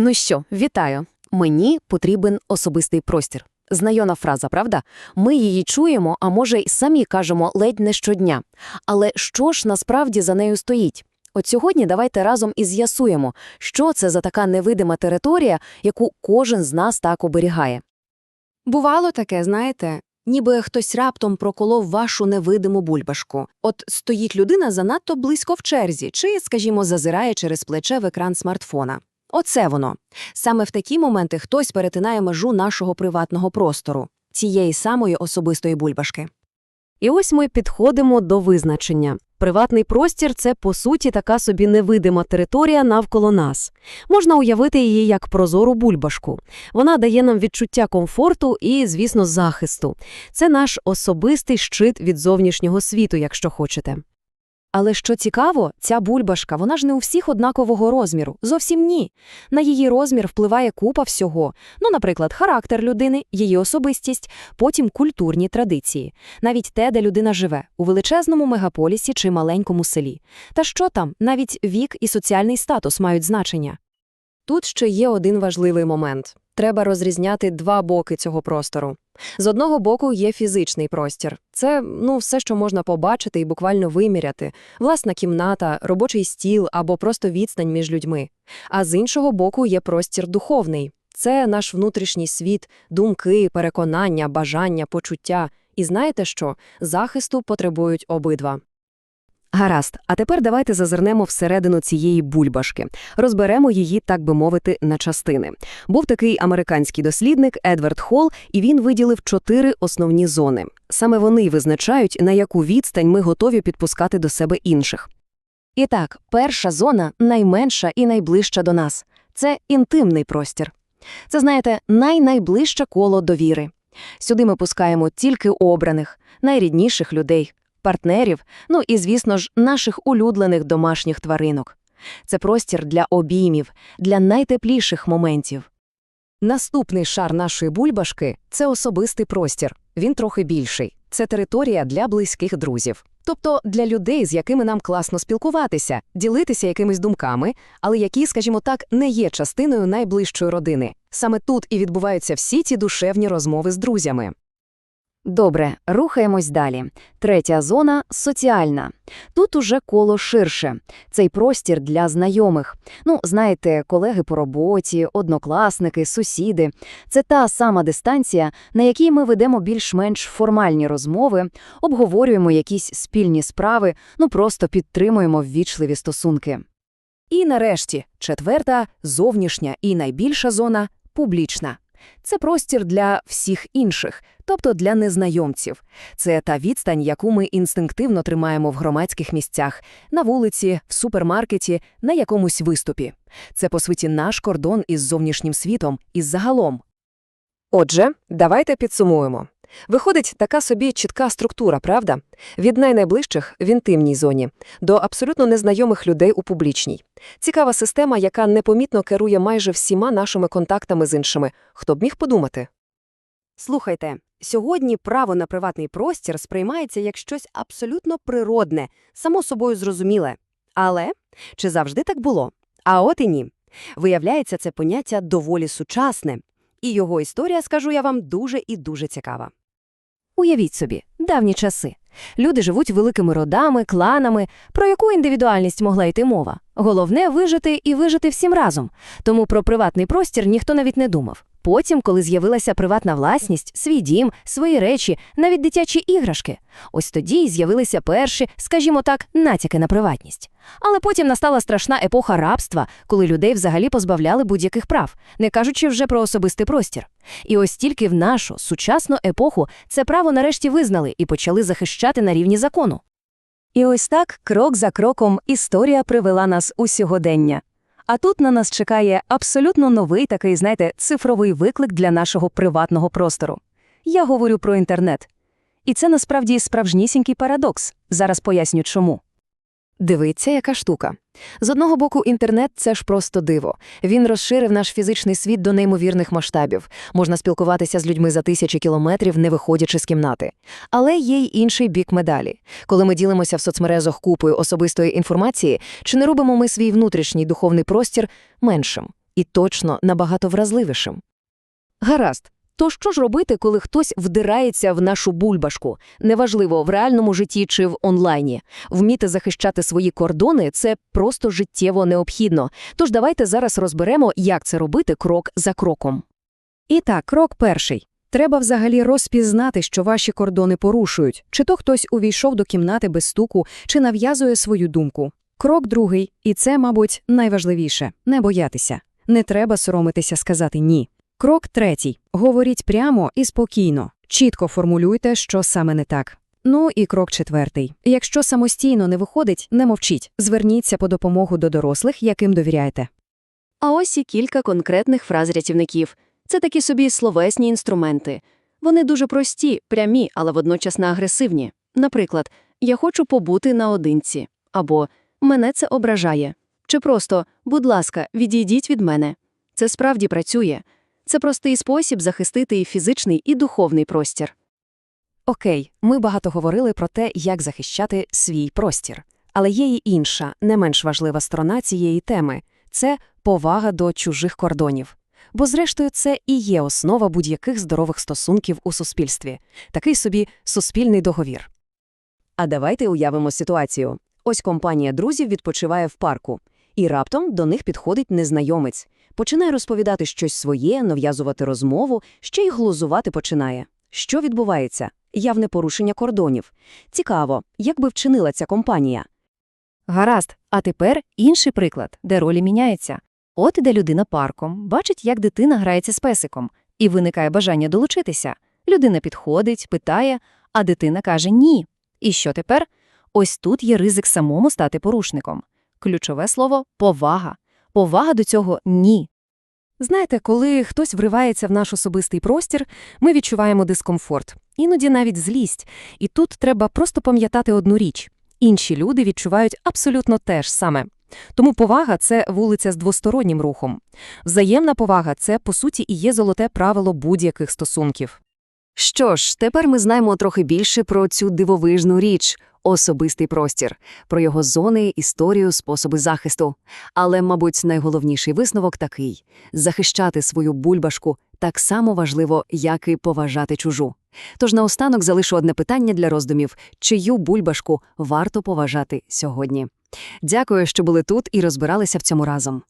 Ну що, вітаю. Мені потрібен особистий простір. Знайома фраза, правда? Ми її чуємо, а може, й самі кажемо ледь не щодня. Але що ж насправді за нею стоїть? От сьогодні давайте разом і з'ясуємо, що це за така невидима територія, яку кожен з нас так оберігає. Бувало таке, знаєте, ніби хтось раптом проколов вашу невидиму бульбашку. От стоїть людина занадто близько в черзі, чи, скажімо, зазирає через плече в екран смартфона. Оце воно. Саме в такі моменти хтось перетинає межу нашого приватного простору, цієї самої особистої бульбашки. І ось ми підходимо до визначення. Приватний простір це, по суті, така собі невидима територія навколо нас. Можна уявити її як прозору бульбашку. Вона дає нам відчуття комфорту і, звісно, захисту. Це наш особистий щит від зовнішнього світу, якщо хочете. Але що цікаво, ця бульбашка, вона ж не у всіх однакового розміру. Зовсім ні. На її розмір впливає купа всього. Ну, наприклад, характер людини, її особистість, потім культурні традиції. Навіть те, де людина живе, у величезному мегаполісі чи маленькому селі. Та що там, навіть вік і соціальний статус мають значення. Тут ще є один важливий момент. Треба розрізняти два боки цього простору. З одного боку є фізичний простір. Це ну, все, що можна побачити і буквально виміряти. Власна кімната, робочий стіл або просто відстань між людьми. А з іншого боку є простір духовний. Це наш внутрішній світ, думки, переконання, бажання, почуття. І знаєте що? Захисту потребують обидва. Гаразд, а тепер давайте зазирнемо всередину цієї бульбашки. Розберемо її, так би мовити, на частини. Був такий американський дослідник Едвард Холл, і він виділив чотири основні зони. Саме вони визначають, на яку відстань ми готові підпускати до себе інших. І так, перша зона найменша і найближча до нас це інтимний простір. Це, знаєте, най-найближче коло довіри. Сюди ми пускаємо тільки обраних, найрідніших людей, партнерів, ну і, звісно ж, наших улюблених домашніх тваринок. Це простір для обіймів, для найтепліших моментів. Наступний шар нашої бульбашки це особистий простір. Він трохи більший. Це територія для близьких друзів. Тобто для людей, з якими нам класно спілкуватися, ділитися якимись думками, але які, скажімо так, не є частиною найближчої родини. Саме тут і відбуваються всі ці душевні розмови з друзями. Добре, рухаємось далі. Третя зона соціальна. Тут уже коло ширше. Цей простір для знайомих. Ну, знаєте, колеги по роботі, однокласники, сусіди. Це та сама дистанція, на якій ми ведемо більш-менш формальні розмови, обговорюємо якісь спільні справи, ну просто підтримуємо ввічливі стосунки. І нарешті, четверта, зовнішня і найбільша зона публічна. Це простір для всіх інших, тобто для незнайомців. Це та відстань, яку ми інстинктивно тримаємо в громадських місцях, на вулиці, в супермаркеті, на якомусь виступі. Це, по суті, наш кордон із зовнішнім світом, із загалом. Отже, давайте підсумуємо. Виходить така собі чітка структура, правда? Від найнайближчих в інтимній зоні до абсолютно незнайомих людей у публічній. Цікава система, яка непомітно керує майже всіма нашими контактами з іншими. Хто б міг подумати? Слухайте, сьогодні право на приватний простір сприймається як щось абсолютно природне, само собою зрозуміле. Але чи завжди так було? А от і ні. Виявляється, це поняття доволі сучасне. І його історія, скажу я вам, дуже і дуже цікава. Уявіть собі, давні часи. Люди живуть великими родами, кланами, про яку індивідуальність могла йти мова. Головне – вижити і вижити всім разом. Тому про приватний простір ніхто навіть не думав. Потім, коли з'явилася приватна власність, свій дім, свої речі, навіть дитячі іграшки, ось тоді й з'явилися перші, скажімо так, натяки на приватність. Але потім настала страшна епоха рабства, коли людей взагалі позбавляли будь-яких прав, не кажучи вже про особистий простір. І ось тільки в нашу сучасну епоху це право нарешті визнали і почали захищати на рівні закону. І ось так, крок за кроком, історія привела нас у сьогодення. А тут на нас чекає абсолютно новий такий, знаєте, цифровий виклик для нашого приватного простору. Я говорю про інтернет. І це насправді справжнісінький парадокс. Зараз поясню чому. Дивіться, яка штука. З одного боку, інтернет це ж просто диво. Він розширив наш фізичний світ до неймовірних масштабів. Можна спілкуватися з людьми за тисячі кілометрів, не виходячи з кімнати. Але є й інший бік медалі. Коли ми ділимося в соцмережах купою особистої інформації, чи не робимо ми свій внутрішній духовний простір меншим? і точно набагато вразливішим. Гаразд. То що ж робити, коли хтось вдирається в нашу бульбашку? Неважливо, в реальному житті чи в онлайні. Вміти захищати свої кордони – це просто життєво необхідно. Тож давайте зараз розберемо, як це робити крок за кроком. І так, крок перший. Треба взагалі розпізнати, що ваші кордони порушують, чи то хтось увійшов до кімнати без стуку, чи нав'язує свою думку. Крок другий, і це, мабуть, найважливіше – не боятися. Не треба соромитися сказати «ні». Крок третій. Говоріть прямо і спокійно. Чітко формулюйте, що саме не так. Ну і крок четвертий. Якщо самостійно не виходить, не мовчіть. Зверніться по допомогу до дорослих, яким довіряєте. А ось і кілька конкретних фраз рятівників. Це такі собі словесні інструменти. Вони дуже прості, прямі, але водночас агресивні. Наприклад, «Я хочу побути наодинці» або «Мене це ображає» чи просто «Будь ласка, відійдіть від мене». Це справді працює. Це простий спосіб захистити і фізичний, і духовний простір. Окей, ми багато говорили про те, як захищати свій простір. Але є і інша, не менш важлива сторона цієї теми – це повага до чужих кордонів. Бо, зрештою, це і є основа будь-яких здорових стосунків у суспільстві. Такий собі суспільний договір. А давайте уявимо ситуацію. Ось компанія друзів відпочиває в парку. І раптом до них підходить незнайомець. Починає розповідати щось своє, нав'язувати розмову, ще й глузувати починає. Що відбувається? Явне порушення кордонів. Цікаво, як би вчинила ця компанія? Гаразд, а тепер інший приклад, де ролі міняються. От іде людина парком, бачить, як дитина грається з песиком, і виникає бажання долучитися. Людина підходить, питає, а дитина каже «ні». І що тепер? Ось тут є ризик самому стати порушником. Ключове слово – повага. Повага до цього – ні. Знаєте, коли хтось вривається в наш особистий простір, ми відчуваємо дискомфорт, іноді навіть злість. І тут треба просто пам'ятати одну річ. Інші люди відчувають абсолютно те ж саме. Тому повага – це вулиця з двостороннім рухом. Взаємна повага – це, по суті, і є золоте правило будь-яких стосунків. Що ж, тепер ми знаємо трохи більше про цю дивовижну річ – особистий простір, про його зони, історію, способи захисту. Але, мабуть, найголовніший висновок такий – захищати свою бульбашку так само важливо, як і поважати чужу. Тож наостанок залишу одне питання для роздумів – чию бульбашку варто поважати сьогодні? Дякую, що були тут і розбиралися в цьому разом.